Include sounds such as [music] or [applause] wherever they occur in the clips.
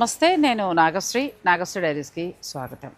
నమస్తే నేను నాగశ్రీ నాగశ్రీ డైరీస్కి స్వాగతం.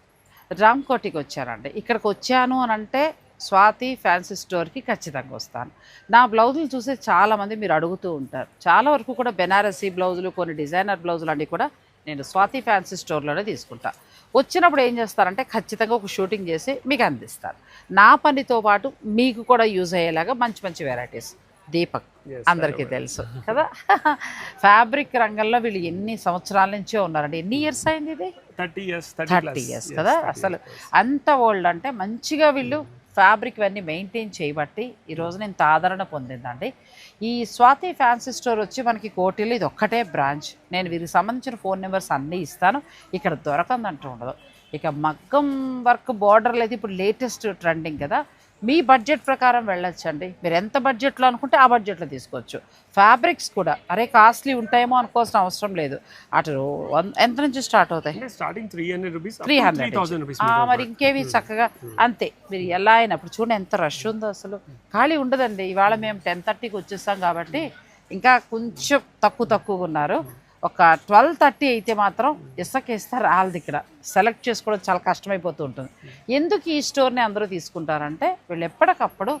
రామ్కోటికి వచ్చానండి. ఇక్కడికి వచ్చాను అని అంటే స్వాతి ఫ్యాన్సీ స్టోర్కి ఖచ్చితంగా వస్తాను. నా బ్లౌజులు చూసే చాలామంది మీరు అడుగుతూ ఉంటారు. చాలా వరకు కూడా బెనారసీ బ్లౌజులు కొన్ని డిజైనర్ బ్లౌజులు అన్నీ కూడా నేను స్వాతి ఫ్యాన్సీ స్టోర్లోనే తీసుకుంటా. వచ్చినప్పుడు ఏం చేస్తారంటే ఖచ్చితంగా ఒక షూటింగ్ చేసి మీకు అందిస్తారు నా పనితో పాటు మీకు కూడా యూజ్ అయ్యేలాగా మంచి మంచి వెరైటీస్ దీపక్ అందరికీ తెలుసు. [laughs] కదా? [laughs] ఫ్యాబ్రిక్ రంగంలో వీళ్ళు ఎన్ని సంవత్సరాల నుంచో ఉన్నారండి? ఎన్ని ఇయర్స్ అయింది ఇది? థర్టీ ఇయర్స్ థర్టీ ఇయర్స్ కదా? అసలు అంత ఓల్డ్ అంటే మంచిగా వీళ్ళు ఫ్యాబ్రిక్ ఇవన్నీ మెయింటైన్ చేయబట్టి ఈ రోజు నేను ఆదరణ పొందిందండి ఈ స్వాతి ఫ్యాన్సీ స్టోర్ వచ్చి మనకి కోటిలో ఇది ఒక్కటే బ్రాంచ్. నేను వీరికి సంబంధించిన ఫోన్ నెంబర్స్ అన్నీ ఇస్తాను. ఇక్కడ దొరకందంటూ ఉండదు. ఇక మగ్గం వర్క్ బార్డర్లు అయితే ఇప్పుడు లేటెస్ట్ ట్రెండింగ్ కదా? మీ బడ్జెట్ ప్రకారం వెళ్ళొచ్చండి. మీరు ఎంత బడ్జెట్లో అనుకుంటే ఆ బడ్జెట్లో తీసుకోవచ్చు. ఫ్యాబ్రిక్స్ కూడా అరే కాస్ట్లీ ఉంటాయేమో అనుకోవాల్సిన అవసరం లేదు. అటు ఎంత నుంచి స్టార్ట్ అవుతాయి? Starting three hundred rupees three hundred మరి ఇంకేవి చక్కగా అంతే. మీరు ఎలా అయినప్పుడు చూడండి ఎంత రష్ ఉందో అసలు. ఖాళీ ఉండదండి. ఇవాళ మేము టెన్ థర్టీకి వచ్చేస్తాం కాబట్టి ఇంకా కొంచెం తక్కువ తక్కువగా ఉన్నారు. ఒక ట్వెల్వ్ థర్టీ అయితే మాత్రం ఇసుకేస్తే వాళ్ళది ఇక్కడ సెలెక్ట్ చేసుకోవడం చాలా కష్టమైపోతూ ఉంటుంది. ఎందుకు ఈ స్టోర్ని అందరూ తీసుకుంటారంటే వీళ్ళు ఎప్పటికప్పుడు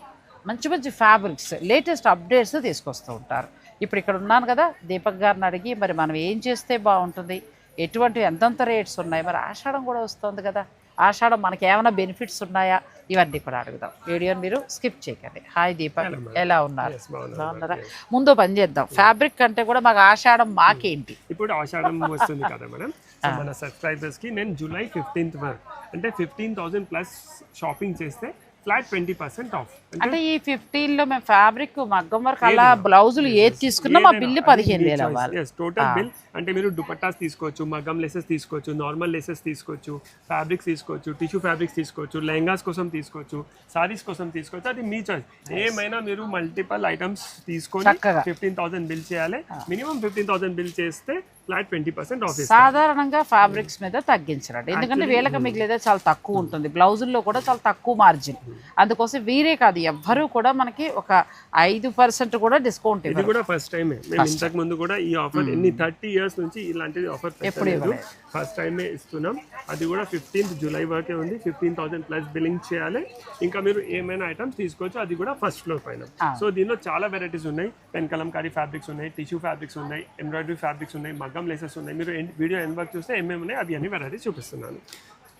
మంచి మంచి ఫ్యాబ్రిక్స్ లేటెస్ట్ అప్డేట్స్ తీసుకొస్తూ ఉంటారు. ఇప్పుడు ఇక్కడ ఉన్నాను కదా దీపక్ గారిని అడిగి మరి మనం ఏం చేస్తే బాగుంటుంది? ఎటువంటి ఎంతంత రేట్స్ ఉన్నాయి? మరి ఆషాఢం కూడా వస్తుంది కదా. ఆషాఢం మనకి ఏమైనా బెనిఫిట్స్ ఉన్నాయా? ఇవన్నీ కూడా అడుగుదాం. వీడియోని మీరు స్కిప్ చేయకండి. హాయ్ దీపక్ ఎలా ఉన్నారు. బాగున్నారా? ముందు పని చేద్దాం. ఫ్యాబ్రిక్ కంటే కూడా మాకు ఆషాఢం మాకేంటి? ఇప్పుడు ఆషాఢం వస్తుంది కదా మేడం. మన సబ్స్క్రైబర్స్కి నేను జూలై ఫిఫ్టీన్త్ వరకు అంటే ఫిఫ్టీన్ థౌసండ్ ప్లస్ షాపింగ్ చేస్తే ఫ్లాట్ ట్వంటీ పర్సెంట్ ఆఫ్. అంటే ఈ ఫిఫ్టీన్లో మేము ఫ్యాబ్రిక్ మగ్గం వరకు అలా బ్లౌజులు ఏది తీసుకున్నా మా బిల్లు పదిహేను వేలు అవ్వాలి. టోటల్ బిల్ అంటే మీరు దుపట్టాస్ తీసుకోవచ్చు మగ్గం లెసెస్ తీసుకోవచ్చు నార్మల్ లెసెస్ తీసుకోవచ్చు ఫ్యాబ్రిక్స్ తీసుకోవచ్చు టిష్యూ ఫ్యాబ్రిక్స్ తీసుకోవచ్చు లెహంగాస్ కోసం తీసుకోవచ్చు సారీస్ కోసం తీసుకోవచ్చు అది మీ చాయిస్ ఏమైనా మీరు మల్టిపల్ ఐటమ్స్ తీసుకొని. ఫిఫ్టీన్ థౌసండ్ బిల్ చేయాలి. మినిమం ఫిఫ్టీన్ థౌసండ్ బిల్ చేస్తే ఫ్లాట్ ట్వంటీ పర్సెంట్ ఆఫ్ సాధారణంగా ఫ్యాబ్రిక్స్ మీద తగ్గించరండి. ఎందుకంటే వీళ్ళకి మిగిలిదే చాలా తక్కువ ఉంటుంది. బ్లౌజుల్లో కూడా చాలా తక్కువ మార్జిన్ అందుకోసం వీరే కాదు ఎవ్వరూ కూడా మనకి ఒక ఐదు పర్సెంట్ కూడా డిస్కౌంట్ ఇది కూడా ఫస్ట్ టైమే మేము ఇంతకు ముందు కూడా ఈ ఆఫర్ ఎన్ని థర్టీ ఇయర్స్ నుంచి ఇలాంటిది ఆఫర్ ఎప్పుడు ఫస్ట్ టైమే ఇస్తున్నాం. అది కూడా ఫిఫ్టీన్త్ జూలై వరకే ఉంది. ఫిఫ్టీన్ థౌసండ్ ప్లస్ బిల్లింగ్ చేయాలి. ఇంకా మీరు ఏమైనా ఐటమ్స్ తీసుకోవచ్చు అది కూడా ఫస్ట్ ఫ్లోర్ పైన. సో దీనిలో చాలా వెరైటీస్ ఉన్నాయి. పెన్ కలంకారీ ఫ్యాబ్రిక్స్ ఉన్నాయి టిష్యూ ఫ్యాబ్రిక్స్ ఉన్నాయి ఎంబ్రాయిడరీ ఫ్యాబ్రిక్స్ ఉన్నాయి మగ్గం లేసెస్ ఉన్నాయి మీరు వీడియో ఎండ్ వరకు చూస్తే ఏమేమి ఉన్నాయి అవి అన్ని వెరైటీ చూపిస్తున్నాను.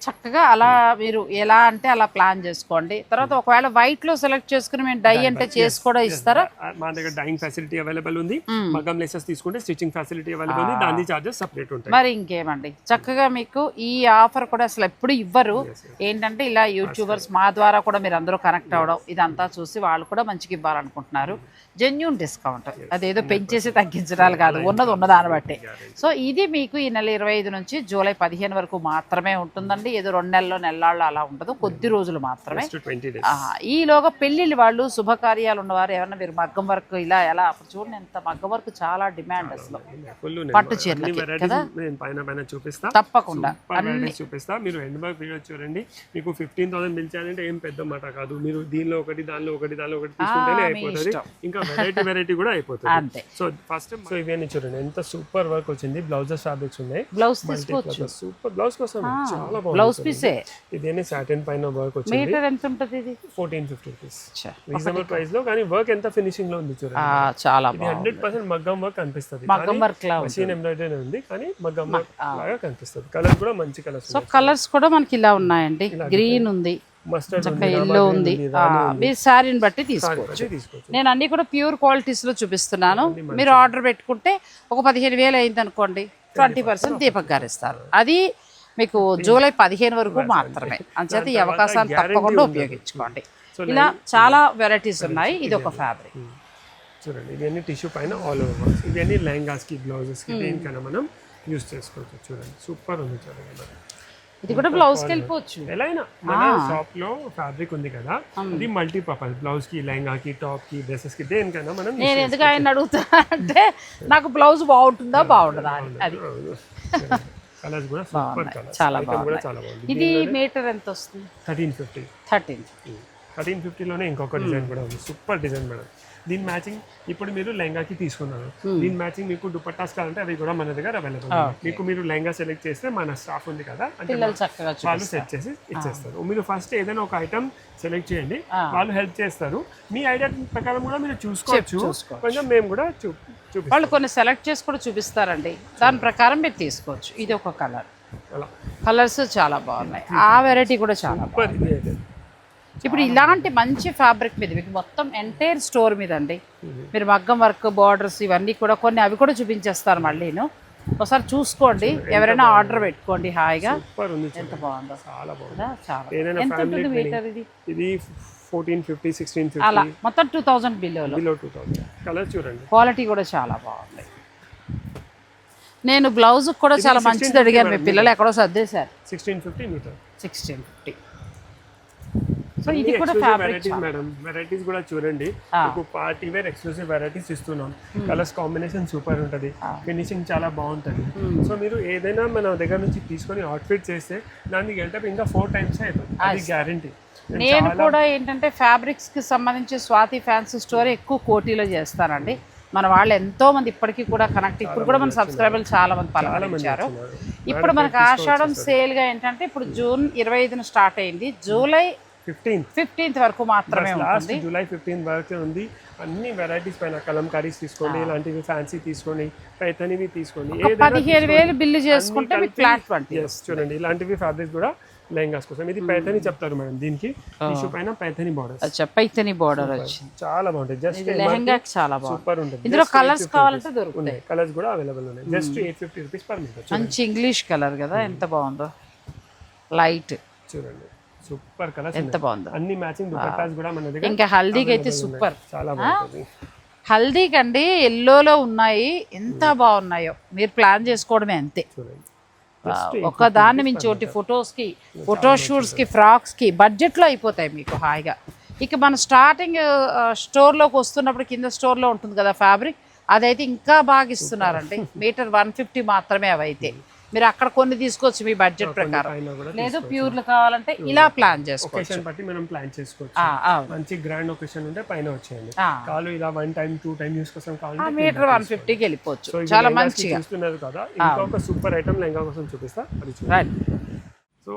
చక్కగా అలా మీరు ఎలా అంటే అలా ప్లాన్ చేసుకోండి. తర్వాత ఒకవేళ వైట్లో సెలెక్ట్ చేసుకుని మేము డై అంటే చేసి కూడా ఇస్తారా? మా దగ్గర డైయింగ్ ఫెసిలిటీ అవైలబుల్ ఉంది. మగ్గం లేసెస్ తీసుకుంటే స్టిచ్చింగ్ ఫెసిలిటీ అవైలబుల్ ఉంది. దాని చార్జెస్ సపరేట్ ఉంటాయి. మరి ఇంకేమండి? చక్కగా మీకు ఈ ఆఫర్ కూడా అసలు ఎప్పుడు ఇవ్వరు. ఏంటంటే ఇలా యూట్యూబర్స్ మా ద్వారా కూడా మీరు అందరూ కనెక్ట్ అవ్వడం ఇదంతా చూసి వాళ్ళు కూడా మంచిగా ఇవ్వాలనుకుంటున్నారు. జెన్యున్ డిస్కౌంట్ అదేదో పెంచేసి తగ్గించడాలు కాదు. ఉన్నది ఉన్నదాన్ని బట్టి. సో ఇది మీకు ఈ నెల ఇరవై ఐదు నుంచి జూలై పదిహేను వరకు మాత్రమే ఉంటుందండి. ఏదో రెండు నెలల్లో నెలల్లో అలా ఉండదు. కొద్ది రోజులు మాత్రమే. ఈలోగా పెళ్ళిళ్ళు వాళ్ళు శుభకార్యాలు ఉన్నవారు ఏమన్నా మీరు మగ్గం వర్క్ ఇలా ఎలా? అప్పుడు చూడండి ఎంత మగ్గం వర్క్ చాలా డిమాండ్ అసలు. పట్టు పైన పైన చూపిస్తా. తప్పకుండా. చూపిస్తా. మీరు ఎండ్ వీడియో చూడండి. మీకు ఫిఫ్టీన్ థౌసండ్ బిల్ చేయాలంటే ఏం పెద్ద మాట కాదు. మీరు దీనిలో ఒకటి దానిలో ఒకటి దానిలో ఒకటి తీసుకుంటేనే అయిపోతుంది. ఇంకా వెరైటీ వెరైటీ కూడా అయిపోతుంది. అంతే. సో ఫస్ట్ సో ఇవన్నీ చూడండి. ఎంత సూపర్ వర్క్ వచ్చింది. బ్లౌజెస్ ఫ్యాబ్రిక్స్ ఉన్నాయి. బ్లౌజ్ సూపర్ బ్లౌజ్ కోసం చాలా బ్లౌజ్ పీసే? ఇదేనే సాటిన్ పైన వర్క్ వచ్చింది. మీటర్ ఎంత ఉంటుంది ఇది? ఫోర్టీన్ ఫిఫ్టీ రూపీస్ ఛ, రీజనబుల్ ప్రైస్లో కానీ వర్క్ ఎంత ఫినిషింగ్లో ఉంది చూడండి. ఆ, చాలా బాగుంది. హండ్రెడ్ పర్సెంట్ మగ్గం వర్క్ కనిపిస్తుంది. మగ్గం వర్క్ లా ఉంది మషీన్ ఎంబ్రాయిడరీ ఉంది కానీ మగ్గం వర్క్ లాగా కనిపిస్తుంది. కలర్ కూడా మంచి కలర్స్ సో కలర్స్ కూడా మనకి ఇలా ఉన్నాయండి. గ్రీన్ ఉంది. మస్టర్డ్ చక్క ఎల్లో ఉంది. ఆ, మీ శారీని బట్టి తీసుకోవచ్చు. తీసుకోవచ్చు. నేను అన్ని కూడా ప్యూర్ క్వాలిటీస్లో చూపిస్తున్నాను. మీరు ఆర్డర్ పెట్టుకుంటే ఒక పదిహేను వేలు అయింది అనుకోండి ట్వంటీ పర్సెంట్ దీపక్ గారు ఇస్తారు. అది మీకు జూలై పదిహేను వరకు మాత్రమే. [laughs] అంచేత ఈ అవకాశాన్ని తప్పకుండా ఉపయోగించుకోండి. ఇలా చాలా వెరైటీస్ ఉన్నాయి. ఇది ఒక ఫ్యాబ్రిక్ చూడండి ఇవన్నీ టిష్యూ పైన ఆల్ ఓవర్ ఇవన్నీ లెహంగాస్కి బ్లౌజెస్కి దేనికైనా మనం యూస్ చేసుకోవచ్చు. చూడండి సూపర్ ఉంది చూడండి మరి. ఇది కూడా బ్లౌజ్కి వెళ్ళిపోవచ్చు. ఎలా అయినా మన షాప్లో ఫ్యాబ్రిక్ ఉంది కదా అది మల్టీ పర్పస్ బ్లౌజ్కి లెహంగా కి టాప్కి డ్రెస్సెస్కి దేనికైనా మనం నేను ఎందుకు ఆయన అడుగుతున్నా అంటే నాకు బ్లౌజ్ బాగుంటుందా బాగుంటుందా అని. అది. [laughs] కలర్స్ కూడా సూపర్ కలర్స్. చాలా బాగున్నాయి. చాలా బాగుంది. ఇది మీటర్ ఎంత వస్తుంది? Thirteen fifty. థర్టీన్. థర్టీన్ ఫిఫ్టీలోనే ఇంకొక డిజైన్ కూడా ఉంది. Super design madam. దీని మ్యాచింగ్ ఇప్పుడు మీరు లెహంగాకి తీసుకున్నారు. దీని మ్యాచింగ్ మీకు దుపట్టాస్ కావాలంటే అవి కూడా మన దగ్గర అవైలబుల్ మీకు మీరు లెహంగా సెలెక్ట్ చేస్తే మన స్టాఫ్ ఉంది కదా అంటే వాళ్ళు సెట్ చేసి ఇచ్చేస్తారు. మీరు ఫస్ట్ ఏదైనా ఒక ఐటమ్ సెలెక్ట్ చేయండి వాళ్ళు హెల్ప్ చేస్తారు. మీ ఐడియా ప్రకారం కూడా మీరు చూసుకోవచ్చు. కొంచెం మేము కూడా చూ వాళ్ళు కొన్ని సెలెక్ట్ చేసి కూడా చూపిస్తారండి. దాని ప్రకారం మీరు తీసుకోవచ్చు. ఇది ఒక కలర్ కలర్స్ చాలా బాగున్నాయి. ఆ వెరైటీ కూడా చాలా బాగుంది. ఇప్పుడు ఇలాంటి మంచి ఫ్యాబ్రిక్ మీద మీకు మొత్తం ఎంటైర్ స్టోర్ మీద అండి మీరు మగ్గం వర్క్ బార్డర్స్ ఇవన్నీ కూడా కొన్ని అవి కూడా చూపించేస్తారు మళ్ళీను. ఒకసారి చూసుకోండి. ఎవరైనా ఆర్డర్ పెట్టుకోండి హాయిగా. ఎంత బాగుందో. చాలా బాగుంది. కదా చాలా. ఏదైనా ఎంత ఫ్యామిలీ ఉంటుంది మీటర్ ఇది? ఇది ఫోర్టీన్ ఫిఫ్టీ సిక్స్టీన్ అలా మొత్తం టూ థౌజండ్ బిలోలో బిలో టూ థౌసండ్ కలర్ చూడండి. క్వాలిటీ కూడా చాలా బాగుంది. నేను బ్లౌజ్ కూడా చాలా మంచిది అడిగాను మీ పిల్లలు ఎక్కడో సర్దేశారు. Sixteen fifty metre. Sixteen fifty so ఇది కూడా ఫ్యాబ్రిక్ వెరైటీస్ మేడం వెరైటీస్ కూడా చూడండి. మీకు పార్టీ వేర్ ఎక్స్క్లూసివ్ వెరైటీస్ ఇస్తున్నాం. కలర్స్ కాంబినేషన్ సూపర్ ఉంటుంది. ఫినిషింగ్ చాలా బాగుంటుంది. సో మీరు ఏదైనా మన దగ్గర నుంచి తీసుకొని అవుట్ఫిట్ చేస్తే దానికి గెల్టప్ ఇంకా ఫోర్ టైమ్స్ అవుతుంది అది గ్యారంటీ నేను కూడా ఏంటంటే ఫ్యాబ్రిక్స్కి సంబంధించి స్వాతి ఫ్యాన్సీ స్టోర్ ఎక్కువ కోటీలో చేస్తానండి. మన వాళ్ళు ఎంతో మంది ఇప్పటికీ కూడా కనెక్ట్ ఇప్పుడు కూడా మన సబ్స్క్రైబర్లు చాలా మంది పలకరించారు. ఇప్పుడు మనకు ఆషాఢం సేల్గా ఏంటంటే ఇప్పుడు జూన్ ఇరవై ఐదున స్టార్ట్ అయింది. జూలై ఫిఫ్టీన్ ఫిఫ్టీన్త్ వరకు మాత్రమే లాస్ట్ జూలై ఫిఫ్టీన్ వరకు ఉంది. అన్ని వెరైటీస్ పైన కలంకారీస్ తీసుకోండి ఇలాంటివి ఫ్యాన్సీ తీసుకోండి పైతనివి తీసుకోండి. పదిహేను వేలు బిల్లు చేసుకుంటే మీకు ఫ్లాట్ ఎస్ చూడండి ఇలాంటివి ఫ్యాబ్రిక్స్ కూడా లెహంగాస్ కోసం. ఇది పైతని చెప్తారు మేడం దీనికి. టిష్యూ పైన పైతని బార్డర్ అచ్చా పైతని బార్డర్ వచ్చింది. చాలా బాగుంటుంది జస్ట్ ఇది లెహంగాకి చాలా బాగుంది. సూపర్ ఉంటుంది. ఇందులో కలర్స్ కావాలంటే దొరుకుతాయి. కలర్స్ కూడా అవైలబుల్ ఉన్నాయి. Just eight fifty rupees per metre మంచి ఇంగ్లీష్ కలర్ కదా ఎంత బాగుందో. లైట్ చూడండి. సూపర్ కలర్స్ ఎంత బాగుందో. అన్ని మ్యాచింగ్ దుపట్టాస్ కూడా మన దగ్గర ఇంకా హల్దీకి అయితే సూపర్. చాలా బాగుంటుంది. హల్దీకి అండి ఎల్లోలో ఉన్నాయి. ఎంత బాగున్నాయో. మీరు ప్లాన్ చేసుకోవడమే అంతే. ఒక దాన్ని మించి ఒకటి ఫొటోస్కి ఫోటోషూట్స్కి ఫ్రాక్స్కి బడ్జెట్లో అయిపోతాయి మీకు హాయిగా. ఇక మన స్టార్టింగ్ స్టోర్లోకి వస్తున్నప్పుడు కింద స్టోర్లో ఉంటుంది కదా ఫ్యాబ్రిక్ అదైతే ఇంకా బాగా ఇస్తున్నారండి. మీటర్ వన్ ఫిఫ్టీ మాత్రమే అవైతే. మీరు అక్కడ కొన్ని తీసుకోవచ్చు మీ బడ్జెట్ ప్రకారం. లేదు ప్యూర్లు కావాలంటే ఇలా ప్లాన్ చేసుకోవచ్చు. బట్టి మనం ప్లాన్ చేసుకోవచ్చు. మంచి గ్రాండ్ ఒకేషన్ ఉంటే పైన వచ్చేయండి. కాలు ఇలా one time two time use కోసం ఆ కావాలంటే మీటర్ వన్ ఫిఫ్టీకి వెళ్ళిపోవచ్చు. చాలా మంచిగా. చూస్తున్నారు కదా. ఇంకొక సూపర్ ఐటమ్ లెహంగా కోసం చూపిస్తా. సో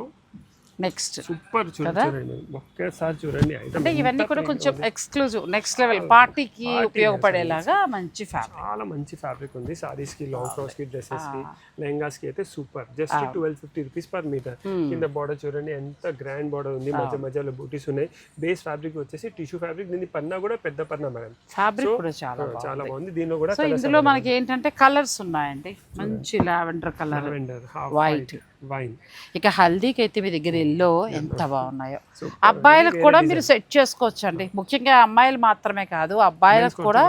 నెక్స్ట్ సూపర్ చూడండి ఒకేసారి చూడండి. అంటే ఇవన్నీ కూడా కొంచెం ఎక్స్క్లూజివ్ నెక్స్ట్ లెవెల్ పార్టీకి ఉపయోగపడేలాగా మంచి ఫ్యాబ్రిక్ చాలా మంచి ఫ్యాబ్రిక్ ఉంది. సారీస్కి లాంగ్ ఫ్రాక్స్కి డ్రెస్సెస్కి లెహంగాస్కి అయితే super just twelve fifty rupees per metre కింద బార్డర్ చూడండి ఎంత గ్రాండ్ బార్డర్ ఉంది. మధ్య మధ్యలో బూటీస్ ఉన్నాయి. బేస్ ఫ్యాబ్రిక్ వచ్చేసి టిష్యూ ఫ్యాబ్రిక్ దీని పన్నా కూడా పెద్ద పన్నా మేడం. ఫ్యాబ్రిక్ కూడా చాలా చాలా బాగుంది. దీనిలో కూడా ఇందులో మనకి ఏంటంటే కలర్స్ ఉన్నాయండి. మంచి లావెండర్ కలర్ వైట్ వైన్ ఇక హల్దీకి అయితే మీ దగ్గర ఎల్లో ఎంత బాగున్నాయో. అబ్బాయిలకు కూడా మీరు సెట్ చేసుకోవచ్చు అండి ముఖ్యంగా అమ్మాయిలు మాత్రమే కాదు అబ్బాయిలకు కూడా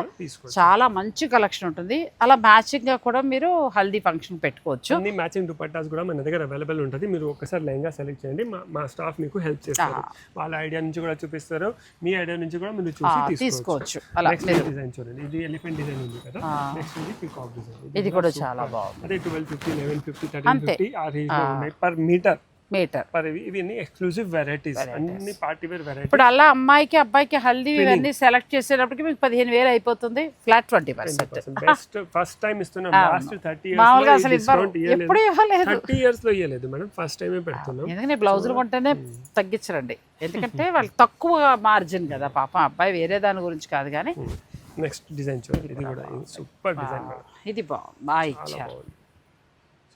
చాలా మంచి కలెక్షన్ ఉంటుంది. అలా మ్యాచింగ్గా కూడా మీరు హల్దీ ఫంక్షన్ పెట్టుకోవచ్చు. మ్యాచింగ్ దుపట్టాస్ కూడా మన దగ్గర అవైలబుల్ ఉంటుంది. మీరు ఒకసారి లెహంగా సెలెక్ట్ చేయండి. మా స్టాఫ్ మీకు హెల్ప్ చేస్తారు. వాళ్ళ ఐడియా నుంచి కూడా చూపిస్తారు. మీ ఐడియా నుంచి కూడా మీరు చూసి తీసుకోవచ్చు. అలా. డిజైన్ చూడండి. ఇది ఎలిఫెంట్ డిజైన్ ఉంది కదా. నెక్స్ట్ ఇది పికాక్ డిజైన్ ఇది కూడా చాలా బాగుంది. అదే twelve fifty eleven fifty thirteen fifty ఆ రేంజ్ ఉన్నాయి పర్ మీటర్ మీటర్ పర్ ఇవి ఇవి అన్ని ఎక్స్క్లూసివ్ వెరైటీస్ అన్ని పార్టీ వేర్ వెరైటీ ఇప్పుడు అలా అమ్మాయికి అబ్బాయికి హల్దీ ఇవన్నీ సెలెక్ట్ చేసేటప్పటికి మీకు పదిహేను వేలు అయిపోతుంది. Flat twenty percent best first time ఇస్తున్నాం. లాస్ట్ థర్టీ మామూలుగా ఇయర్స్ అసలు ఎప్పుడు ఇవ్వలేదు. థర్టీ ఇయర్స్లో ఇవ్వలేదు మేడం. ఫస్ట్ టైమే పెడుతున్నాం. ఎందుకంటే బ్లౌజులు కొంటేనే తగ్గించరండి. ఎందుకంటే వాళ్ళు తక్కువ మార్జిన్ కదా పాపం. అబ్బాయి వేరే దాని గురించి కాదు కానీ నెక్స్ట్ డిజైన్ చూడండి. ఇది కూడా సూపర్ డిజైన్ ఇది బాగుంది. బాగా ఇచ్చారు.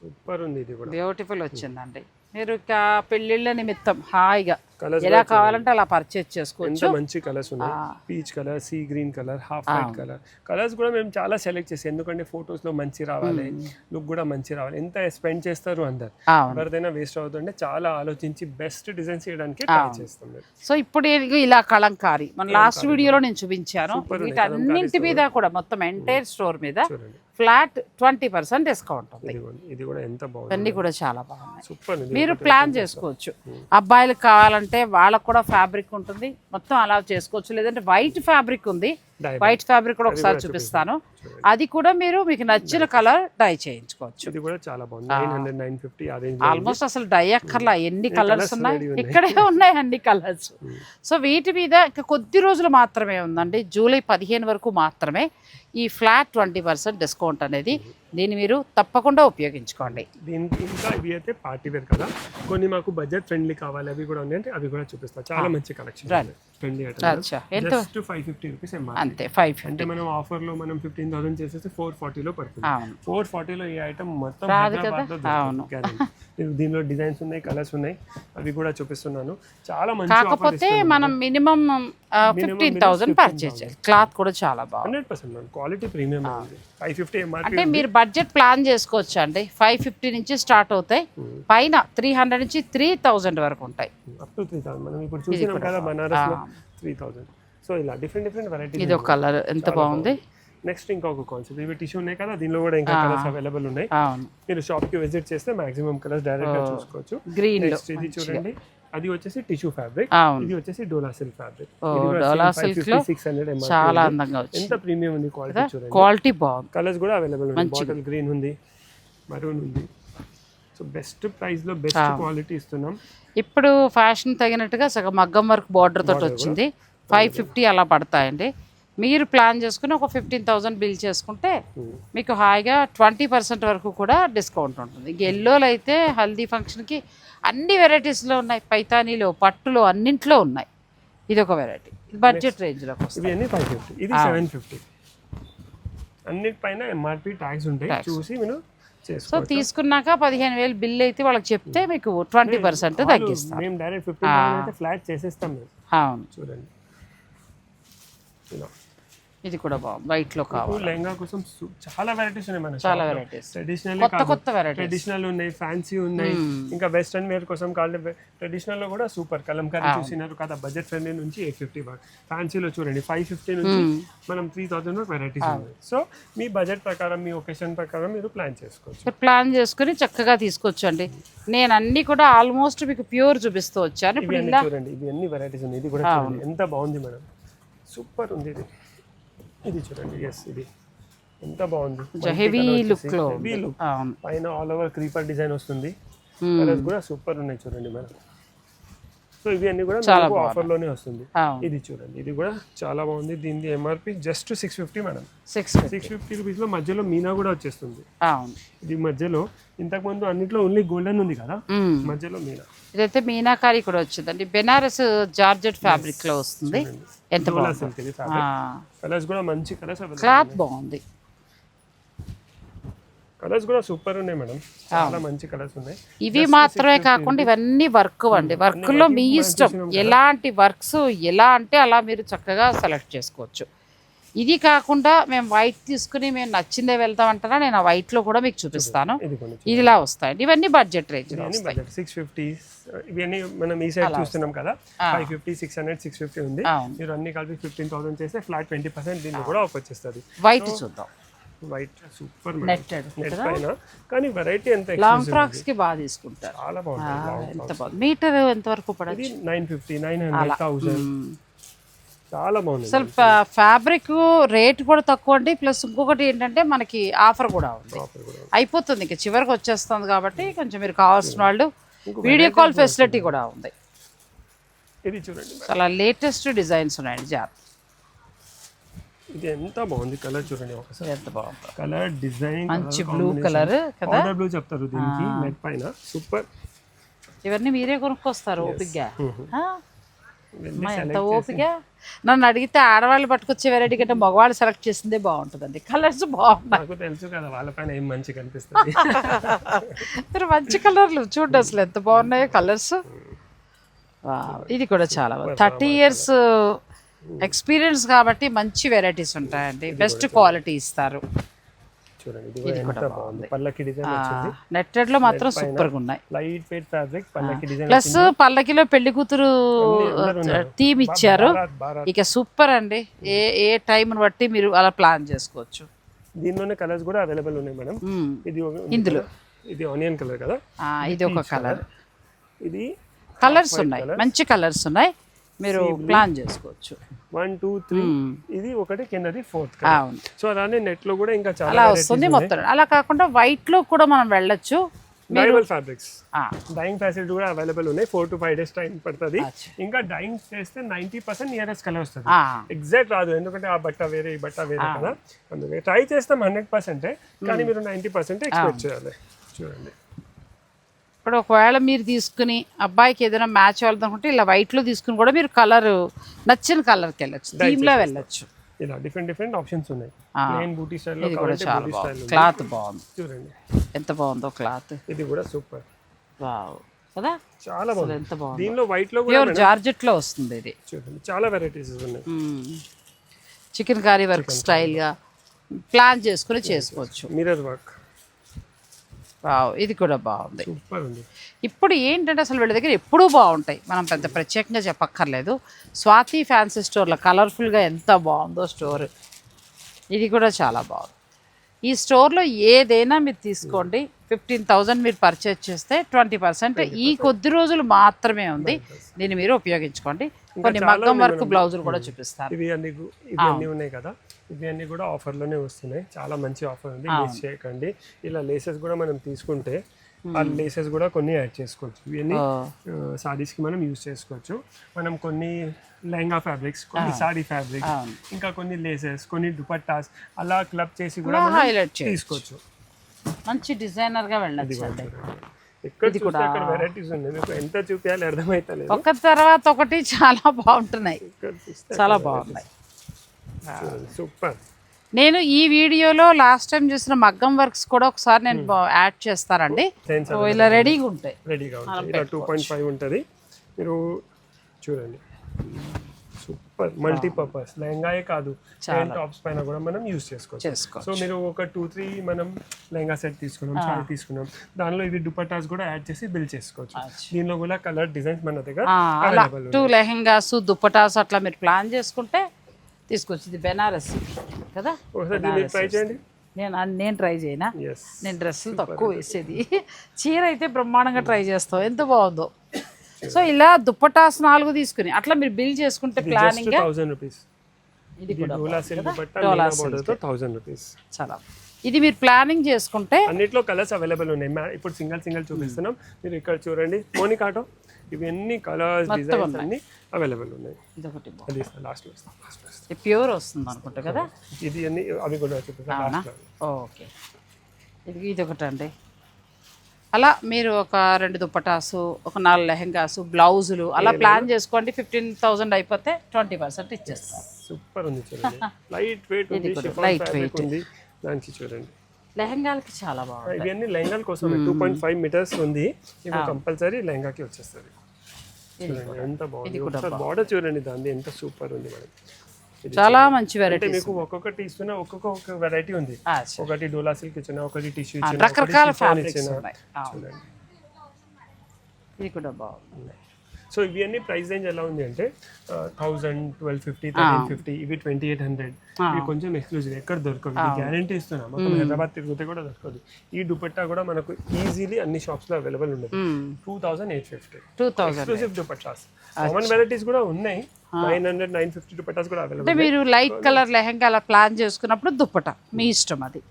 సూపర్ ఉంది ఇది కూడా. బ్యూటిఫుల్ వచ్చిందండి. మీరు ఇక పెళ్ళిళ్ళ నిమిత్తం హాయిగా కలర్స్ ఎలా కావాలంటే అలా పర్చేజ్ చేసుకోవచ్చు. మంచి కలర్స్ ఉన్నాయి? Peach colour sea green colour half white colour colours కూడా మేము చాలా సెలెక్ట్ చేసాం ఎందుకంటే photos లో మంచి రావాలి లుక్ కూడా మంచి రావాలి. ఎంత స్పెండ్ చేస్తారు అందరు? ఎవరిదైనా వేస్ట్ అవుతుంటే చాలా ఆలోచించి బెస్ట్ డిజైన్స్ చేయడానికి ట్రై చేస్తాం సో ఇప్పుడు ఇలా కలంకారీ? మన లాస్ట్ వీడియోలో నేను చూపించాను. వీటన్నింటి మీద కూడా మొత్తం ఎంటైర్ స్టోర్ మీద చూడండి. ఫ్లాట్ ట్వంటీ పర్సెంట్ డిస్కౌంట్ ఉంది. ఇది కూడా ఎంత బాగుంది. ఇవన్నీ కూడా చాలా సూపర్ ఇది మీరు ప్లాన్ చేసుకోవచ్చు. అబ్బాయిలకు కావాలంటే వాళ్ళకు కూడా ఫ్యాబ్రిక్ ఉంటుంది. మొత్తం అలా చేసుకోవచ్చు. లేదంటే వైట్ ఫ్యాబ్రిక్ ఉంది. వైట్ ఫ్యాబ్రిక్ కూడా ఒకసారి చూపిస్తాను. అది కూడా మీరు మీకు నచ్చిన కలర్ డై చేయించుకోవచ్చు. ఇది కూడా చాలా బాగుంది. ఆల్మోస్ట్ అసలు డై అక్కర్లా. ఎన్ని కలర్స్ ఉన్నాయి. ఇక్కడే ఉన్నాయి అన్ని కలర్స్ సో వీటి మీద ఇంకా కొద్ది రోజులు మాత్రమే ఉందండి. జూలై పదిహేను వరకు మాత్రమే. ఈ ఫ్లాట్ ట్వంటీ పర్సెంట్ డిస్కౌంట్ అనేది దీన్ని మీరు తప్పకుండా ఉపయోగించుకోండి. దీనికి ఇంకా ఇవి అయితే పార్టీ వేర్ కదా. కొన్ని మాకు బడ్జెట్ ఫ్రెండ్లీ కావాలి అవి కూడా ఉన్నాయంటే అవి కూడా చూపిస్తా. చాలా మంచి కలెక్షన్ ఫ్రెండ్లీ ఎంత? ఫైవ్ ఫిఫ్టీ రూపీస్ అంతే ఫైవ్ అంటే మనం ఆఫర్లో మనం ఫిఫ్టీన్ థౌసండ్ చేసేస్తే ఫోర్ ఫార్టీలో పడుతుంది. ఫోర్ ఫార్టీలో ఈ ఐటమ్ మొత్తం? అవును. దీనిలో డిజైన్స్ ఉన్నాయి కలర్స్ ఉన్నాయి. అవి కూడా చూపిస్తున్నాను. చాలా మంచి కాకపోతే మనం minimum fifteen thousand purchase cloth కూడా చాలా బాగుంది. Hundred percent ma'am quality premium ఉంది. ఫైవ్ ఫిఫ్టీ అంటే మీరు బడ్జెట్ ప్లాన్ చేసుకోవచ్చు అండి. ఫైవ్ ఫిఫ్టీ నుంచి స్టార్ట్ అవుతాయి. పైన త్రీ హండ్రెడ్ నుంచి త్రీ థౌజండ్ వరకు ఉంటాయి. అప్ టు త్రీ థౌసండ్ మనం ఇప్పుడు చూసినాం కదా బనారస్ త్రీ థౌసండ్ సో ఇలా డిఫరెంట్ డిఫరెంట్ వెరైటీ ఇది ఒక కలర్ ఎంత బాగుంది. నెక్స్ట్ ఇంకొక కాన్సెప్ట్ ఇవి టిష్యూ ఉన్నాయి కదా దీనిలో కూడా ఇంకా కలర్స్ అవైలబుల్ ఉన్నాయి. మీరు షాప్కి విజిట్ చేస్తే మాక్సిమం కలర్స్ డైరెక్ట్గా చూసుకోవచ్చు. గ్రీన్ నెక్స్ట్ ఇది చూడండి. అది వచ్చేసి టిష్యూ ఫ్యాబ్రిక్ ఇది వచ్చేసి డోలా సిల్క్ ఫ్యాబ్రిక్ డోలా లో సిక్స్ హండ్రెడ్ చాలా అందంగా ఎంత ప్రీమియం ఉంది క్వాలిటీ చూడండి. క్వాలిటీ బాగుంది. కలర్స్ కూడా అవైలబుల్ ఉంది బాటిల్ గ్రీన్ ఉంది మరూన్ ఉంది. సో బెస్ట్ ప్రైస్లో బెస్ట్ క్వాలిటీ ఇస్తున్నాం. ఇప్పుడు ఫ్యాషన్ తగినట్టుగా సగం మగ్గం వర్క్ బార్డర్ తోటి వచ్చింది. ఫైవ్ ఫిఫ్టీ అలా పడతాయండి. మీరు ప్లాన్ చేసుకుని ఒక ఫిఫ్టీన్ థౌసండ్ బిల్ చేసుకుంటే మీకు హాయిగా ట్వంటీ పర్సెంట్ వరకు కూడా డిస్కౌంట్ ఉంటుంది. ఇంక ఎల్లోలు అయితే హల్దీ ఫంక్షన్కి అన్ని వెరైటీస్లో ఉన్నాయి. పైతానీలో పట్టులో అన్నింట్లో ఉన్నాయి. ఇది ఒక వెరైటీ బడ్జెట్ ఫిఫ్టీ ఇది సెవెన్ ఫిఫ్టీ అన్నిటిపైన ఎంఆర్పి ట్యాక్స్ ఉంటాయి చూసి మీరు సో తీసుకున్నాక పదిహేను వేలు బిల్ అయితే వాళ్ళకి చెప్తే మీకు ట్వంటీ పర్సెంట్ తగ్గిస్తాం మేము డైరెక్ట్ అయితే ఫ్లాట్ చేసేస్తాం మేము. అవును. చూడండి. ఇది కూడా బాగుంది. వైట్లో కావాలి ఇప్పుడు లెహంగా కోసం చాలా వెరైటీస్ ఉన్నాయి మన చాలా వెరైటీస్ ట్రెడిషనల్ కొత్త కొత్త వెరైటీస్ ట్రెడిషనల్ ఉన్నాయి ఫ్యాన్సీ ఉన్నాయి. ఇంకా వెస్ట్రన్ వేర్ కోసం కావాలి ట్రెడిషనల్లో కూడా సూపర్ కలంకారీ చూసినారు కదా బడ్జెట్ ఫ్రెండ్లీ నుంచి ఎయిట్ ఫిఫ్టీ ఫ్యాన్సీలో చూడండి ఫైవ్ ఫిఫ్టీ నుంచి మనం త్రీ థౌసండ్ వరకు వెరైటీస్ ఉన్నాయి. సో మీ బడ్జెట్ ప్రకారం మీ ఒకేషన్ ప్రకారం మీరు ప్లాన్ చేసుకోవచ్చు. ప్లాన్ చేసుకుని చక్కగా తీసుకొచ్చండి. నేను అన్ని కూడా ఆల్మోస్ట్ మీకు ప్యూర్ చూపిస్తూ వచ్చాను. ఇప్పుడు చూడండి ఇవి అన్ని వెరైటీస్ ఉన్నాయి. ఇది కూడా ఎంత బాగుంది మేడం. సూపర్ ఉంది ఇది. ఇది చూడండి ఎస్ ఇది. ఎంత బాగుంది. హెవీ లుక్లో. హెవీ. లుక్ పైన ఆల్ ఓవర్ క్రీపర్ డిజైన్ వస్తుంది. Hmm. కలర్స్ కూడా సూపర్ ఉన్నాయి చూడండి మేడం. సో ఇవి అన్ని కూడా మీకు ఆఫర్లోనే వస్తుంది. ఇది చూడండి ఇది కూడా చాలా బాగుంది. దీని MRP just six fifty madam. Six six fifty రూపీస్లో మధ్యలో మీనా కూడా వచ్చేస్తుంది. ఇది మధ్యలో ఇంతకు ముందు అన్నిట్లో ఓన్లీ గోల్డెన్ ఉంది కదా? మ్మ్. మధ్యలో మీనా. ఇదైతే మీనాకారి కూడా వచ్చిందండి. బెనారస్ జార్జెట్ ఫ్యాబ్రిక్లో వస్తుంది. ఎంత బాగుంది. కలర్స్ కూడా మంచి కలర్స్ క్లాత్ బాగుంది. కలర్స్ కూడా సూపర్ ఉన్నాయి మేడం చాలా మంచి కలర్స్ ఉన్నాయి. ఇవి మాత్రమే కాకుండా ఇవన్నీ వర్క్ అండి. వర్క్లో మీ ఇష్టం. ఎలాంటి వర్క్స్ ఎలా అంటే అలా మీరు చక్కగా సెలెక్ట్ చేసుకోవచ్చు. ఇది కాకుండా మేము వైట్ తీసుకుని మేము నచ్చిందే వెళ్తాం అంటారా? నేను ఆ వైట్లో కూడా మీకు చూపిస్తాను. ఇదిలా వస్తాయండి. ఇవన్నీ బడ్జెట్ రేంజ్ వస్తాయి. సిక్స్ ఫిఫ్టీ ఇవన్నీ మనం ఈ సైడ్ చూస్తున్నాం కదా. Five fifty six hundred six fifty ఉంది. మీరు అన్ని కలిపి ఫిఫ్టీన్ థౌసండ్ చేస్తే ఫ్లాట్ ట్వంటీ పర్సెంట్ దీన్ని కూడా ఆఫ్ వచ్చేస్తుంది వైట్ చూద్దాం. వైట్ సూపర్ నెట్టెడ్ నెట్ పైన. కానీ వెరైటీ ఎంత లాంగ్ ఫ్రాక్స్కి బాగా తీసుకుంటారు. చాలా బాగుంటుంది ఎంత బాగుంది. మీటర్ ఎంత వరకు పడచ్చు? ఇది nine fifty nine hundred thousand చాలా బాగుంది అసలు ఫ్యాబ్రిక్ రేట్ కూడా తక్కువ అండి. ప్లస్ ఇంకొకటి ఏంటంటే మనకి ఆఫర్ కూడా ఉంది. అయిపోతుంది ఇంకా చివరికి వచ్చేస్తుంది కాబట్టి కొంచెం మీరు కావాల్సిన వాళ్ళు వీడియో కాల్ ఫెసిలిటీ కూడా ఉంది. ఇది చూడండి చాలా లేటెస్ట్ డిజైన్స్ ఉన్నాయండి జాత్. ఇది ఎంత బాగుంది కలర్ చూడండి ఒకసారి. ఎంత బాగుంది. కలర్ డిజైన్ మంచి బ్లూ కలర్ కదా? బ్లూ చెప్తారు దీనికి నెట్ పైన. సూపర్. ఇవన్నీ మీరే కొనుక్కొస్తారు ఓపిక్గా ఎంత ఓపిక? నన్ను అడిగితే ఆడవాళ్ళు పట్టుకొచ్చే వెరైటీ కంటే మగవాళ్ళు సెలెక్ట్ చేసిందే బాగుంటుందండి. కలర్స్ నాకు తెలుసు కదా వాళ్ళ పైన ఏం మంచి కనిపిస్తుంది. [laughs] మీరు మంచి కలర్లు చూడండి అసలు ఎంత బాగున్నాయో కలర్స్ ఇది కూడా చాలా థర్టీ ఇయర్స్ ఎక్స్పీరియన్స్ కాబట్టి మంచి వెరైటీస్ ఉంటాయండి. బెస్ట్ క్వాలిటీ ఇస్తారు. చూడండి ఇది కూడా ఎంత బాగుంది. పల్లకి డిజైన్ వచ్చింది. నెట్టెడ్లో మాత్రం సూపర్గా ఉన్నాయి. లైట్ వెయిట్ ఫ్యాబ్రిక్ పల్లకి డిజైన్ ప్లస్ పల్లకిలో పెళ్ళి కూతురు థీమ్ ఇచ్చారు. ఇక సూపర్ అండి. ఏ ఏ టైం బట్టి మీరు అలా ప్లాన్ చేసుకోవచ్చు. దీనిలోనే కలర్స్ కూడా అవైలబుల్ ఉన్నాయి మేడం. ఇది ఇందులో. ఇది ఆనియన్ కలర్ కదా. ఇది ఒక కలర్ ఇది కలర్స్ ఉన్నాయి. మంచి కలర్స్ ఉన్నాయి. మీరు ప్లాన్ చేసుకోవచ్చు. One two three. ఇది ఒకటి కిందది ఫోర్త్ సో అలానే నెట్లో కూడా ఇంకా చాలా అలా వస్తుంది మొత్తం. అలా కాకుండా white లో కూడా మనం వెళ్ళొచ్చు. డైవల్ ఫ్యాబ్రిక్స్ డైయింగ్ ఫెసిలిటీ కూడా అవైలబుల్ ఉన్నాయి. Four to five days time పడుతుంది. ఇంకా డైయింగ్ చేస్తే నైంటీ పర్సెంట్ నియరెస్ట్ కలర్ వస్తుంది. ఎగ్జాక్ట్ రాదు. ఎందుకంటే ఆ బట్ట వేరే ఈ బట్ట వేరే కదా. అందుకే ట్రై చేస్తాం హండ్రెడ్ పర్సెంటే కానీ మీరు నైంటీ పర్సెంట్ ఎక్స్పెక్ట్ చేయాలి. చూడండి. ఇప్పుడు ఒకవేళ మీరు తీసుకుని అబ్బాయికి ఏదైనా మ్యాచ్ అవ్వాలనుకుంటే ఇలా white లో తీసుకుని కూడా మీరు కలర్ నచ్చిన కలర్కి వెళ్ళచ్చు. థీమ్లో వెళ్ళచ్చు. ఇలా డిఫరెంట్ డిఫరెంట్ ఆప్షన్స్ ఉన్నాయి. ఆ. ప్లేన్ బూటీ స్టైల్లో ఇది కూడా చాలా బాగుంది. స్టైల్ క్లాత్ బాగుంది. చూడండి. ఎంత బాగుందో క్లాత్ ఇది కూడా సూపర్. వావ్. కదా? చాలా బాగుంది. ఎంత బాగుంది. దీనిలో వైట్లో కూడా జార్జెట్లో వస్తుంది ఇది. చూడండి. చాలా వెరైటీస్ ఉన్నాయి. చికెన్ కర్రీ వర్క్ స్టైల్గా ప్లాన్ చేసుకుని చేసుకోవచ్చు. మిరర్ వర్క్ వావ్ ఇది కూడా బాగుంది. సూపర్ ఉంది. ఇప్పుడు ఏంటంటే అసలు వీళ్ళ దగ్గర ఎప్పుడూ బాగుంటాయి. మనం పెద్ద ప్రత్యేకంగా చెప్పక్కర్లేదు. స్వాతి ఫ్యాన్సీ స్టోర్లో కలర్ఫుల్గా ఎంత బాగుందో స్టోర్. ఇది కూడా చాలా బాగుంది. ఈ స్టోర్లో ఏదైనా మీరు తీసుకోండి. ఫిఫ్టీన్ థౌజండ్ మీరు పర్చేజ్ చేస్తే ట్వంటీ పర్సెంట్. ఈ కొద్ది రోజులు మాత్రమే ఉంది. దీన్ని మీరు ఉపయోగించుకోండి. కొన్ని మగ్గం వర్క్ బ్లౌజులు కూడా చూపిస్తారు. ఇవి అన్ని గు- ఇవి అన్ని ఉన్నాయి కదా? ఇవి అన్ని కూడా ఆఫర్లోనే వస్తున్నాయి. చాలా మంచి ఆఫర్ ఉంది. మిస్ చేయకండి. ఇలా లేసెస్ కూడా మనం తీసుకుంటే ఆ లేసెస్ కూడా కొన్ని యాడ్ చేసుకోవచ్చు. ఇవన్నీ సారీస్కి మనం యూజ్ చేసుకోవచ్చు. మనం కొన్ని లెహంగా ఫ్యాబ్రిక్స్ కొన్ని సారీ ఫ్యాబ్రిక్స్. ఇంకా కొన్ని లేసెస్ కొన్ని దుపట్టాస్ అలా క్లబ్ చేసి కూడా హైలైట్ తీసుకోవచ్చు. మంచి డిజైనర్గా వెళ్ళచ్చు చూస్తే అక్కడ వెరైటీస్ ఉన్నాయి. మీకు ఎంత చూపించాలి అర్థమైతలేదు. ఒక తర్వాత ఒకటి చాలా బాగుంటున్నాయి. చాలా బాగున్నాయి. సూపర్. నేను ఈ వీడియోలో లాస్ట్ టైం చూసిన మగ్గం వర్క్స్ కూడా ఒకసారి నేను యాడ్ చేస్తానండి. ఇలా రెడీగా ఉంటాయి. రెడీగా ఇలా టూ పాయింట్ ఫైవ్ ఉంటుంది. మీరు చూడండి. సూపర్. మల్టీపర్పస్ లెహంగాయే కాదు. టాప్స్ పైన కూడా మనం యూస్ చేసుకోవచ్చు. చేసుకో సో మీరు ఒక టూ త్రీ మనం లెహంగా సెట్ తీసుకున్నాం సారీ తీసుకున్నాం. దానిలో ఇవి దుపట్టాస్ కూడా యాడ్ చేసి బిల్ చేసుకోవచ్చు. దీనిలో కూడా కలర్ డిజైన్స్ మన దగ్గర టూ లెహెంగాస్ దుప్పటాస్ అట్లా మీరు ప్లాన్ చేసుకుంటే తీసుకొచ్చి ఇది బెనారస్ కదా? ట్రై చేయండి. నేను నేను ట్రై చేయనా? నేను డ్రెస్సులు తక్కువ వేసేది. చీర అయితే బ్రహ్మాండంగా ట్రై చేస్తాం ఎంత బాగుందో. సో ఇలా దుప్పటాస్ నాలుగు తీసుకుని అట్లా మీరు బిల్ చేసుకుంటే ప్లానింగ్ ఇది చాలా. ఇది మీరు ప్లానింగ్ చేసుకుంటే అన్నిట్లో కలర్స్ అవైలబుల్ ఉన్నాయి. ఇప్పుడు సింగల్ సింగల్ చూపిస్తున్నాం. మీరు ఇక్కడ చూడండి. మోనికాటో ఇవి అన్ని కలర్స్ డిజైన్స్ అన్ని అవైలబుల్ ఉన్నాయి. ఇది ఒకటి బాగుంది. అది లాస్ట్లో ఇస్తాం లాస్ట్ ప్యూర్ వస్తుంది అనుకుంటా కదా? ఇది అన్ని అవి కూడా ఓకే. ఇది ఇది ఒకటి అండి అలా మీరు ఒక రెండు దుప్పటాసు ఒక నాలుగు లెహెంగాసు బ్లౌజులు అలా ప్లాన్ చేసుకోండి. ఫిఫ్టీన్ థౌసండ్ అయిపోతే ట్వంటీ పర్సెంట్ ఇచ్చేస్తారు సూపర్ ఉంది చూడండి. [laughs] లైట్ వెయిట్ ఉంది light ఫ్యాబ్రిక్ ఉంది దానికి చూడండి. లెహెంగాలకి చాలా బాగుంది ఇవి అన్ని లెహంగాల కోసం టూ పాయింట్ ఫైవ్ మీటర్స్ ఉంది. కంపల్సరీ లెహంగాకి వచ్చేస్తుంది. చూడండి ఎంత బాగుంది ఒకసారి బార్డర్ చూడండి దాన్ని ఎంత సూపర్ ఉంది మేడం. చాలా మంచి వెరైటీ మీకు ఒక్కొక్కటి ఇస్తున్నా ఒక్కొక్క ఒక వెరైటీ ఉంది. ఒకటి డోలా సిల్క్ ఇచ్చిన ఒకటి టిష్యూ ఇచ్చిన రకరకాల ఫ్యాబ్రిక్స్ ఉన్నాయి. చూడండి. ఇది కూడా బాగుంది. సో ఇవి అన్ని ప్రైస్ రేంజ్ ఎలా ఉంది అంటే thousand twelve fifty thirteen fifty ఇవి ట్వంటీ ఎయిట్ హండ్రెడ్ ఇవి కొంచెం ఎక్స్క్లూజివ్ ఎక్కడ దొరకదు గ్యారంటీ ఇస్తున్నాం. మొత్తం హైదరాబాద్ తిరిగితే కూడా దొరకదు. ఈ దుపట్టా కూడా మనకు ఈజీలీ అన్ని షాప్స్లో అవైలబుల్ ఉండదు. Two thousand eight fifty two thousand exclusive dupattas. Common varieties కూడా ఉన్నాయి. Nine hundred nine fifty dupattas కూడా అంటే అవైలబుల్ మీరు లైట్ కలర్ లెహెంగా అలా ప్లాన్ చేసుకున్నప్పుడు దుప్పట మీ ఇష్టం అది.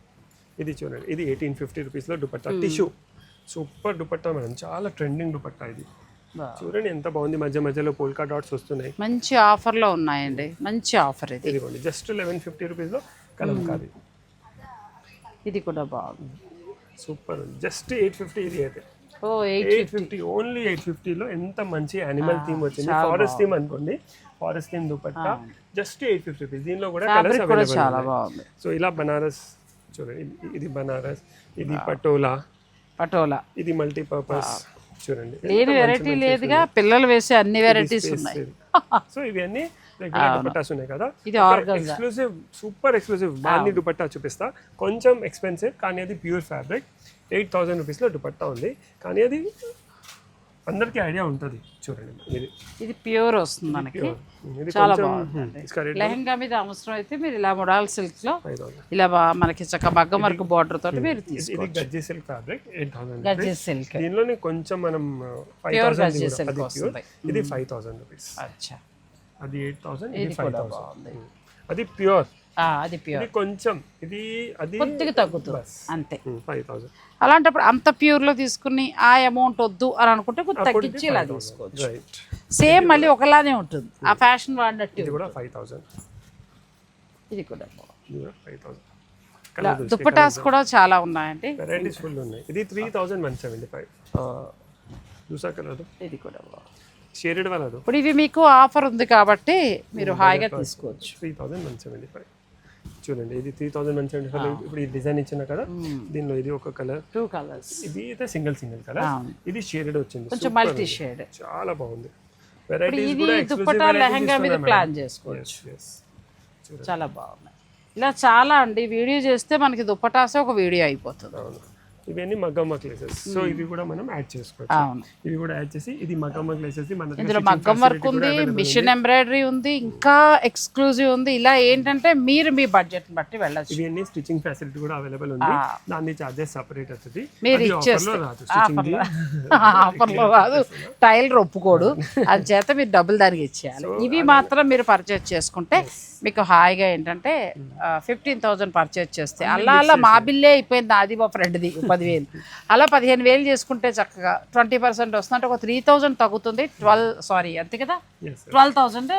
ఇది చూడండి. ఇది ఎయిటీన్ ఫిఫ్టీ రూపీస్లో dupatta. Tissue super dupatta madam. చాలా ట్రెండింగ్ దుపట్టా ఇది. చూడండి ఎంత బాగుంది. మధ్య మధ్యలో పోల్కా డాట్స్ వస్తున్నాయి. మంచి ఆఫర్లో ఉన్నాయండి. మంచి ఆఫర్ ఇది. ఇదిగోండి జస్ట్ లెవెన్ ఫిఫ్టీ రూపీస్లో కలంకారీ ఇది. కూడా బాగుంది. సూపర్ ఉంది. జస్ట్ ఎయిట్ ఫిఫ్టీ ఇది అయితే. Oh eight fifty. Only eight ఫిఫ్టీలో ఎంత మంచి యానిమల్ థీమ్ వచ్చింది. ఫారెస్ట్ థీమ్ అనుకోండి. Forest theme dupatta. Just eight fifty rupees. దీనిలో కూడా కలర్స్ అవైలబుల్ చాలా బాగుంది. సో ఇలా బనారస్ చూడండి ఇది బనారస్ ఇది పటోలా పటోలా ఇది మల్టీపర్పస్ చూడండి. లేని వెరైటీ లేదుగా. పిల్లలు వేసే అన్ని వెరైటీస్ ఉన్నాయి. సో [laughs] ఇవన్నీ దుపట్టాస్ ఉన్నాయి కదా. ఇది ఎక్స్క్లూసివ్ సూపర్ ఎక్స్క్లూసివ్ బాంది దుపట్టా చూపిస్తా. కొంచెం ఎక్స్పెన్సివ్ కానీ అది ప్యూర్ ఫ్యాబ్రిక్ ఎయిట్ థౌసండ్ రూపీస్లో దుపట్టా ఉంది. కానీ అది అందరికీ ఐడియా ఉంటుంది చూడండి. ఇది ఇది ప్యూర్ వస్తుంది మనకి. చాలా రేట్ లెహంగా మీద అవసరం అయితే మీరు ఇలా మొడాల్ సిల్క్లో ఇలా మనకి చక్క మగ్గం వర్క్ బార్డర్ తోటి మీరు ఇది తీసుకోవచ్చు. Gajji silk fabric eight thousand Gajji silk దీనిలోనే కొంచెం మనం థౌసండ్ గజ్జి ప్యూర్ వస్తుంది. ఇది ఫైవ్ థౌసండ్ రూపీస్ అచ్చా. అది ఎయిట్ థౌసండ్ ఇది ఫైవ్ థౌసండ్ బాగుంది. అది ప్యూర్ అది ప్యూర్ కొంచెం ఇది అది కొద్దిగా తగ్గుతుంది. అంతే. అలాంటప్పుడు అంత ప్యూర్లో తీసుకుని ఆ అమౌంట్ వద్దు అని అనుకుంటే కొంచెం తగ్గించి ఇలా తీసుకోవచ్చు. సేమ్ మళ్ళీ ఒకలానే ఉంటుంది. ఆ ఫ్యాషన్ వాడినట్టు ఇది కూడా ఫైవ్ థౌసండ్ ఇది కూడా ఫైవ్ థౌసండ్ దుప్పటాస్ కూడా చాలా ఉన్నాయండి. వెరైటీస్ ఫుల్ ఉన్నాయి. ఇది three thousand one seventy five చూసా కలర్? ఇది కూడా షేడెడ్ వాళ్ళదు ఇప్పుడు ఇవి మీకు ఆఫర్ ఉంది కాబట్టి మీరు హాయిగా తీసుకోవచ్చు. Three thousand one seventy five చూడండి ఇది three thousand one seventy five ఇప్పుడు ఈ డిజైన్ ఇచ్చిన కదా దీనిలో ఇది ఒక కలర్ టూ కలర్స్ ఇది అయితే సింగిల్ సింగిల్ కలర్. ఇది షేడెడ్ వచ్చింది. కొంచెం మల్టీ షేడ్ చాలా బాగుంది. వెరైటీస్ కూడా దుప్పటా లెహంగా మీద ప్లాన్ చేసుకోవచ్చు. చాలా బాగున్నాయి. ఇలా చాలా అండి. వీడియో చేస్తే మనకి దుప్పటాసే ఒక వీడియో అయిపోతుంది. ఇవన్నీ మగ్గం నెక్లెసెస్ సో ఇవి కూడా మనం యాడ్ చేసుకోవచ్చు. ఇవి కూడా యాడ్ చేసి ఇది మగ్గం నెక్లెసెస్ మన దగ్గర ఇందులో మగ్గం వర్క్ ఉంది మిషన్ ఎంబ్రాయిడరీ ఉంది ఇంకా ఎక్స్క్లూజివ్ ఉంది. ఇలా ఏంటంటే మీరు మీ బడ్జెట్ బట్టి వెళ్ళచ్చు. ఇవి అన్ని స్టిచ్చింగ్ ఫెసిలిటీ కూడా అవైలబుల్ ఉంది. దాని చార్జెస్ సపరేట్ అవుతుంది. మీరు అది ఇచ్చేస్తే ఆఫర్లో [laughs] రాదు. కాదు టైలర్ ఒప్పుకోడు అది చేత మీరు డబ్బులు దానికి ఇచ్చేయాలి. ఇవి మాత్రం మీరు పర్చేజ్ చేసుకుంటే మీకు హాయిగా ఏంటంటే ఫిఫ్టీన్ థౌజండ్ పర్చేజ్ చేస్తే అలా అలా మా బిల్లే అయిపోయింది నాది మా ఫ్రెండ్ది [laughs] పదివేలు. అలా పదిహేను వేలు చేసుకుంటే చక్కగా ట్వంటీ పర్సెంట్ వస్తుందంటే ఒక త్రీ థౌజండ్ తగ్గుతుంది. ట్వెల్వ్ సారీ అంతే కదా? Twelve thousand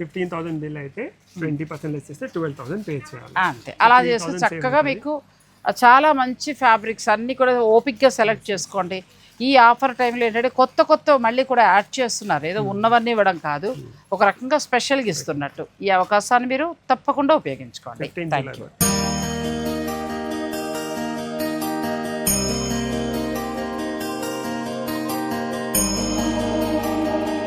fifteen thousand bill అయితే ట్వంటీ పర్సెంట్ లెస్ చేస్తే ట్వెల్వ్ థౌసండ్ పే చేయాలి. అంతే. అలా చేస్తే చక్కగా మీకు చాలా మంచి ఫ్యాబ్రిక్స్ అన్నీ కూడా ఓపిక్గా సెలెక్ట్ చేసుకోండి. ఈ ఆఫర్ టైంలో ఏంటంటే కొత్త కొత్త మళ్ళీ కూడా యాడ్ చేస్తున్నారు. ఏదో ఉన్నవన్నీ ఇవ్వడం కాదు. ఒక రకంగా స్పెషల్గా ఇస్తున్నట్టు. ఈ అవకాశాన్ని మీరు తప్పకుండా ఉపయోగించుకోండి. Thank you